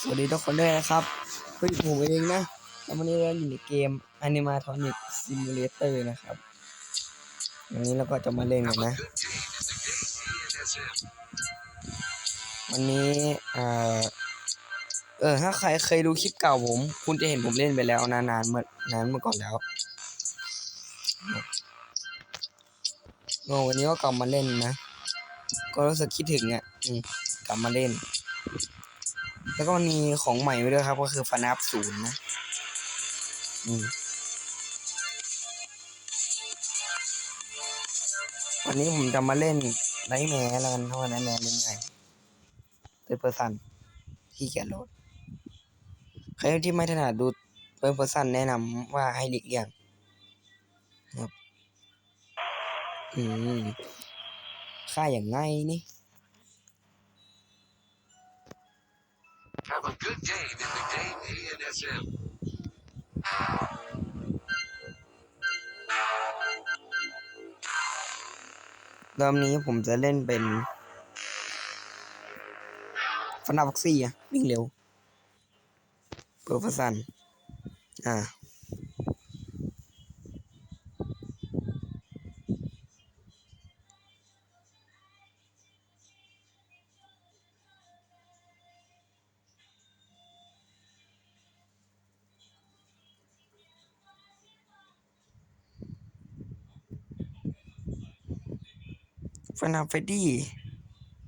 สวัสดีทุกคนด้วยนะครับเฮ้ยผมเองนะแล้ววันนี้เราอยู่ในเกม Animatronic Simulator นะครับวันนี้เราก็จะมาเล่นกันนะ วันนี้เออเออถ้าใครเคยดูคลิปเก่าผม คุณจะเห็นผมเล่นไปแล้วนานๆเมื่อนานเมื่อก่อนแล้วโอ้วันนี้ก็กลับมาเล่นนะ ก็รู้สึกคิดถึงอะอืมกลับมาเล่น แล้วก็มันมีของใหม่ไปด้วยครับ ก็คือฟันับศูนย์นะอืมวันนี้ผมจะมาเล่นไนท์แมร์แล้วกันเพราะว่าไนท์แมร์เล่นง่ายเปิดเปอร์ซันที่เกียจโหลดใครที่ไม่ถนัดดูเปิดเปอร์ซันแนะนำว่าให้หลีกเลี่ยงครับ อืม ค่าอย่างไงนี่ Have a good game in the game ANSM. รอบนี้ผมจะเล่นเป็นฟนาฟักซี่อะวิ่งเร็วเปิดฟัสันอ่า ฟนาเฟดดี้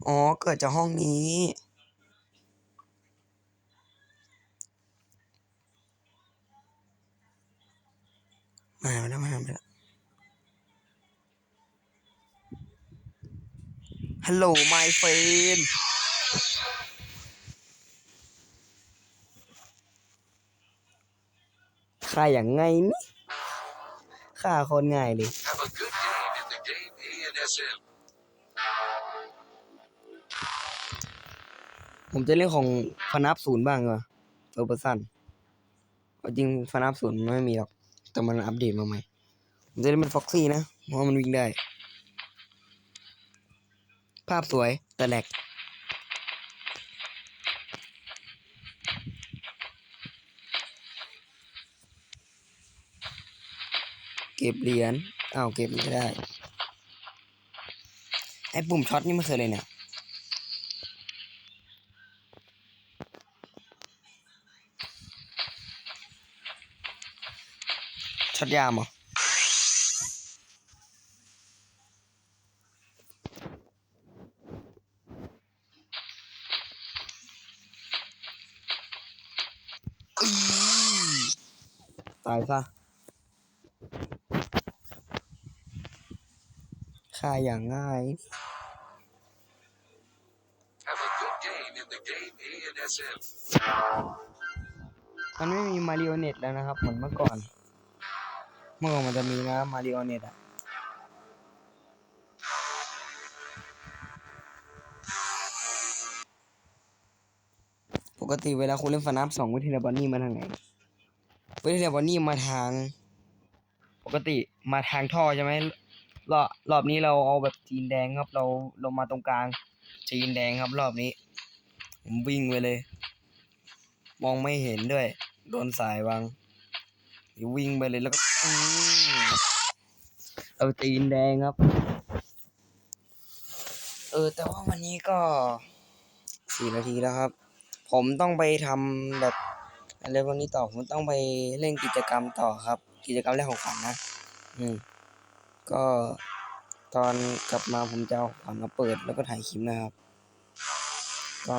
อ๋อ เกิดจากห้องนี้ มาแล้วมาแล้วฮัลโหล my friend ค่าอย่างไงนี่ค่าคนง่ายเลย Have a good game in the game ANSM. ผมจะเล่นของฟนับศูนย์บ้างเหรอเฟอร์เปอร์ซันจริงฟนับศูนย์ไม่มีหรอก แต่มันอัปเดตมาใหม่ ผมจะเล่นเป็นฟ็อกซี่นะ เพราะมันวิ่งได้ ภาพสวยแต่แหลกเก็บเหรียญอ้าวเก็บไม่ได้ อ้ปุ่มช็อตนี่ไม่เคยเลยเนี่ยช็อตยามเหรออื้อตายซะฆ่าอย่างง่าย Have a good game in the game ANSM. มันไม่มีมาริโอเน็ตแล้วนะครับ เหมือนเมื่อก่อน เมื่อก่อนมันจะมีนะมาริโอเน็ตอะปกติเวลาคุณเล่นฟานับสองวิธีบอนนี่มาทางไหนวิธีบอนนี่มาทาง ปกติมาทางท่อใช่ไหมรอบรอบนี้เราเอาแบบจีนแดงครับ เราเรามาตรงกลาง จีนแดงครับรอบนี้ ผมวิ่งไปเลย มองไม่เห็นด้วย โดนสายบังเดี๋ยววิ่งไปเลยแล้วก็เอาตีนแดงครับ เออ แต่ว่าวันนี้ก็สี่นาทีแล้วครับ ผมต้องไปทำแบบอะไรวันนี้ต่อผมต้องไปเล่นกิจกรรมต่อครับ กิจกรรมแรกของขวัญนะอืม ก็ตอนกลับมาผมจะเอาของขวัญมาเปิดแล้วก็ถ่ายคลิปนะครับ ก็